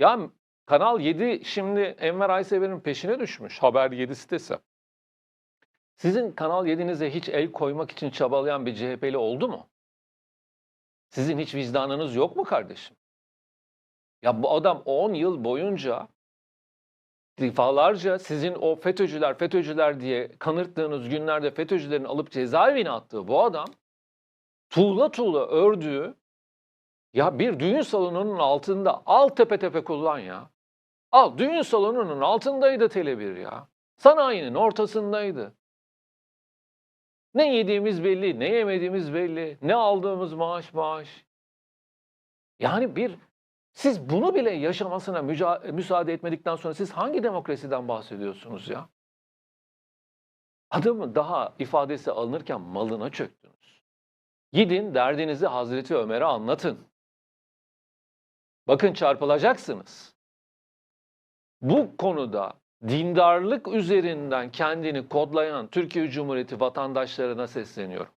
Ya Kanal 7 şimdi Enver Aysever'in peşine düşmüş. Haber 7 sitesi. Sizin Kanal 7'nize hiç el koymak için çabalayan bir CHP'li oldu mu? Sizin hiç vicdanınız yok mu kardeşim? Ya bu adam 10 yıl boyunca defalarca sizin o FETÖ'cüler FETÖ'cüler diye kanırttığınız günlerde FETÖ'cülerin alıp cezaevine attığı bu adam tuğla tuğla ördüğü ya bir düğün salonunun altında al tepe tepe kullan ya. Al düğün salonunun altındaydı Tele1 ya. Sanayinin ortasındaydı. Ne yediğimiz belli, ne yemediğimiz belli, ne aldığımız maaş maaş. Yani bir siz bunu bile yaşamasına müsaade etmedikten sonra siz hangi demokrasiden bahsediyorsunuz ya? Adamın daha ifadesi alınırken malına çöktünüz. Gidin derdinizi Hazreti Ömer'e anlatın. Bakın çarpılacaksınız. Bu konuda dindarlık üzerinden kendini kodlayan Türkiye Cumhuriyeti vatandaşlarına sesleniyorum.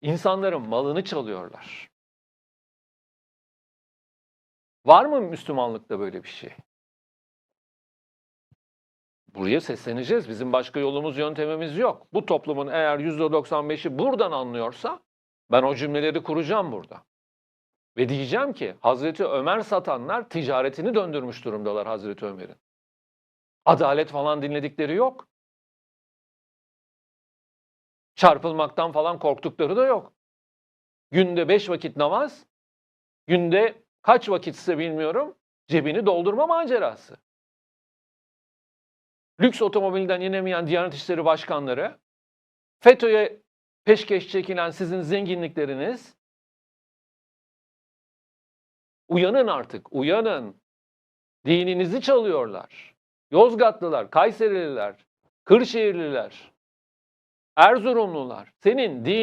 İnsanların malını çalıyorlar. Var mı Müslümanlıkta böyle bir şey? Buraya sesleneceğiz. Bizim başka yolumuz, yöntemimiz yok. Bu toplumun eğer %95'i buradan anlıyorsa ben o cümleleri kuracağım burada. Ve diyeceğim ki Hazreti Ömer satanlar ticaretini döndürmüş durumdalar Hazreti Ömer'in. Adalet falan dinledikleri yok. Çarpılmaktan falan korktukları da yok. Günde beş vakit namaz, günde kaç vakitse bilmiyorum cebini doldurma macerası. Lüks otomobilden inemeyen Diyanet İşleri Başkanları, FETÖ'ye peşkeş çekilen sizin zenginlikleriniz, uyanın artık, uyanın. Dininizi çalıyorlar. Yozgatlılar, Kayserililer, Kırşehirliler, Erzurumlular senin din